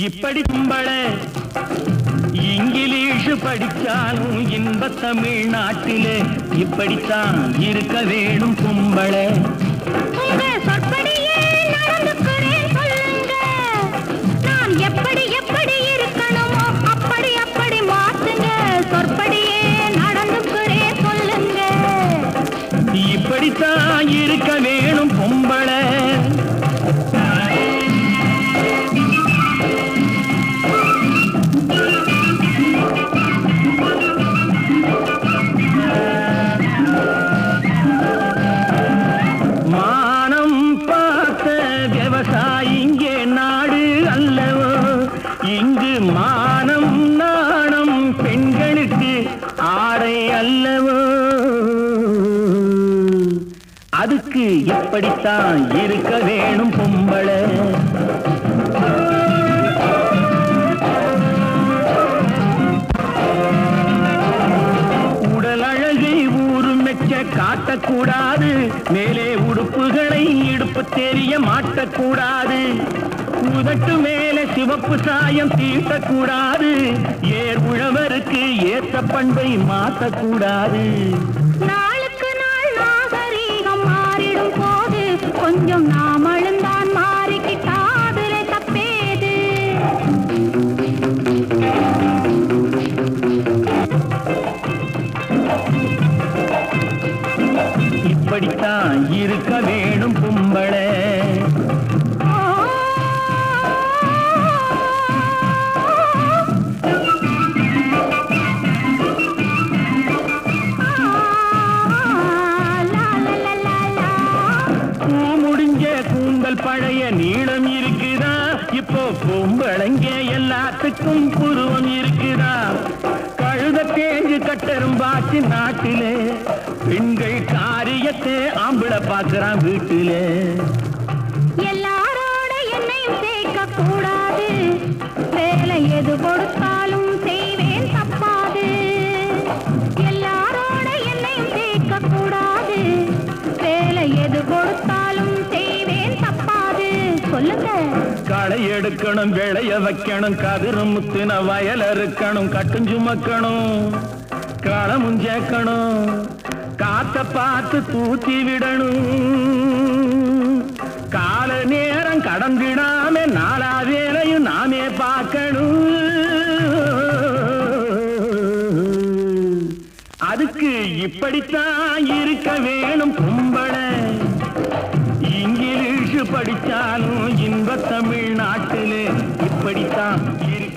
இப்படி கும்பள இங்கிலீஷ் படிச்சாலும் இன்ப தமிழ்நாட்டிலே இப்படித்தான் இருக்க வேணும் கும்பளை அல்லவோ? அதுக்கு இப்படித்தான் இருக்க வேணும் பொம்பளை? காட்டக்கூடாது. மேலே உடுப்புகளை இடுப்பு தெரிய மாட்டக்கூடாது. உதட்டு மேலே சிவப்பு சாயம் தீட்டக்கூடாது. ஏ பண்பை மாற்றக்கூடாது. நாளுக்கு நாள் நாகரீகம் மாறிடும் போது கொஞ்சம் நாமளும் தான் மாறிக்கிட்டாதுல தப்பேது. இப்படித்தான் கூந்தல் பழைய நீளம் இருக்குதா? இப்போ பொம்பளைங்க எல்லாத்துக்கும் புருவம் இருக்குதா? கழுத தேஞ்சு கட்டெரும்பாச்சு நாட்டிலே பெண்கள் காரியத்தை ஆம்பளை பார்க்கறான் வீட்டிலே. எடுக்கணும் விளைய வைக்கணும் கதிரும் முத்தின வயல் அறுக்கணும் கட்டும் சுமக்கணும் களமும் சேர்க்கணும் காத்த பார்த்து தூத்தி விடணும். கால நேரம் கடந்திடாம நாலா வேலையும் நாமே பார்க்கணும். அதுக்கு இப்படித்தான் இருக்க வேணும் கும்பளை இங்கிலீஷ் படித்தாலும் இன்ப தமிழ் இப்படித்தான் இரு